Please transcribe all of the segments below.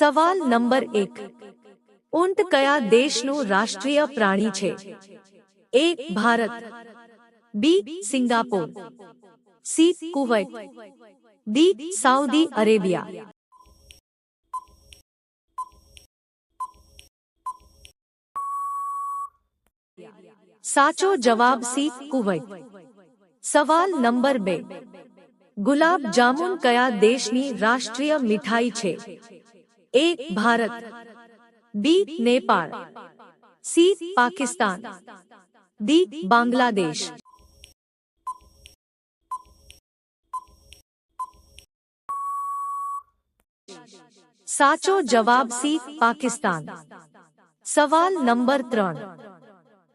સવાલ નંબર એક ઊંટ કયા દેશનું રાષ્ટ્રીય પ્રાણી છે A Bharat B Singapore C Kuwait D Saudi Arabia સાચો જવાબ સી કુવૈત સવાલ નંબર બે ગુલાબ જામુન કયા દેશની રાષ્ટ્રીય મીઠાઈ છે A Bharat B Nepal C Pakistan D Bangladesh સાચો જવાબ સી પાકિસ્તાન સવાલ નંબર ત્રણ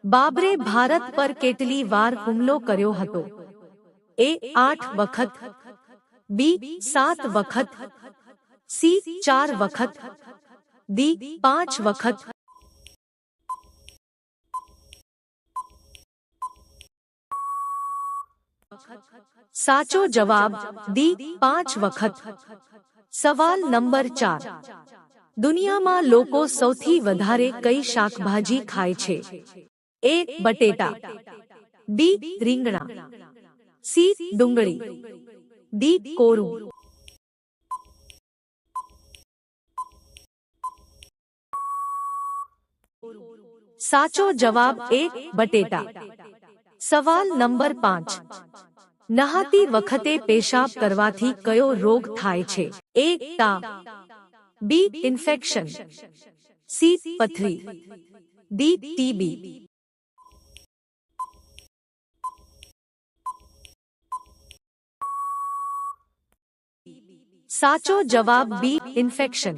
બાબરે ભારત પર કેટલી વાર હુમલો કર્યો હતો એ આઠ વખત બી સાત વખત સી ચાર વખત ડી પાંચ વખત સાચો જવાબ ડી પાંચ વખત સવાલ નંબર ચાર દુનિયામાં લોકો સૌથી વધારે કઈ શાકભાજી ખાય છે એ બટેટા બી રીંગણા સી ડુંગળી ડી કોરું સાચો જવાબ એ બટેટા સવાલ નંબર પાંચ નહાતી વખતે પેશાબ કરવાથી કયો રોગ થાય છે એ તા બી ઇન્ફેક્શન સી પથરી ડી ટીબી સાચો જવાબ બી ઇન્ફેક્શન